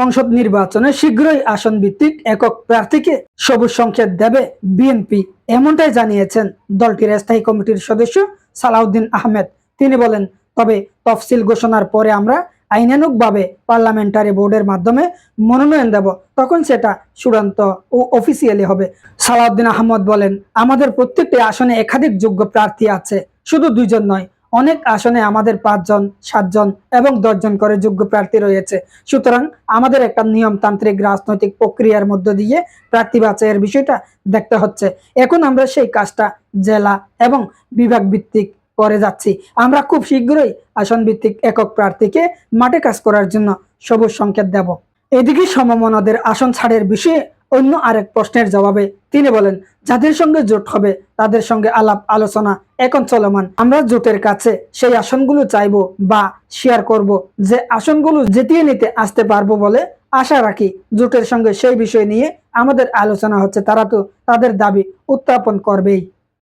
সংসদ নির্বাচনে শীঘ্রই আসন ভিত্তিক একক প্রার্থীকে সবুজ সংকেত দেবে বিএনপি, এমনটাই জানিয়েছেন দলটির স্থায়ী কমিটির সদস্য সালাউদ্দিন আহমেদ। তিনি বলেন, তবে তফসিল ঘোষণার পরে আমরা আইনানুগভাবে পার্লামেন্টারি বোর্ডের মাধ্যমে মনোনয়ন দেব, তখন সেটা চূড়ান্ত ও অফিসিয়ালি হবে। সালাউদ্দিন আহমদ বলেন, আমাদের প্রত্যেকটি আসনে একাধিক যোগ্য প্রার্থী আছে, শুধু দুইজন নয় অনেক আসনে আমাদের পাঁচজন, সাতজন এবং দশজন করে যোগ্য প্রার্থী রয়েছে। সুতরাং আমাদের একটা নিয়মতান্ত্রিক রাজনৈতিক প্রক্রিয়ার মধ্য দিয়ে প্রার্থী বাছাইয়ের বিষয়টা দেখতে হচ্ছে। এখন আমরা সেই কাজটা জেলা এবং বিভাগ ভিত্তিক করে যাচ্ছি। আমরা খুব শীঘ্রই আসন ভিত্তিক একক প্রার্থীকে মাঠে কাজ করার জন্য সবুজ সংকেত দেব। এদিকে সমমনাদের আসন ছাড়ের বিষয়ে অন্য আরেক প্রশ্নের জবাবে তিনি বলেন, যাদের সঙ্গে জোট হবে, তাদের সঙ্গে আলাপ আলোচনা এখন চলমান। আমরা জোটের কাছে সেই আসনগুলো চাইব বা শেয়ার করব। যে আসনগুলো জিতিয়ে নিতে আসতে পারব বলে আশা রাখি জোটের সঙ্গে সেই বিষয় নিয়ে আমাদের আলোচনা হচ্ছে। তারা তো তাদের দাবি উত্থাপন করবেই।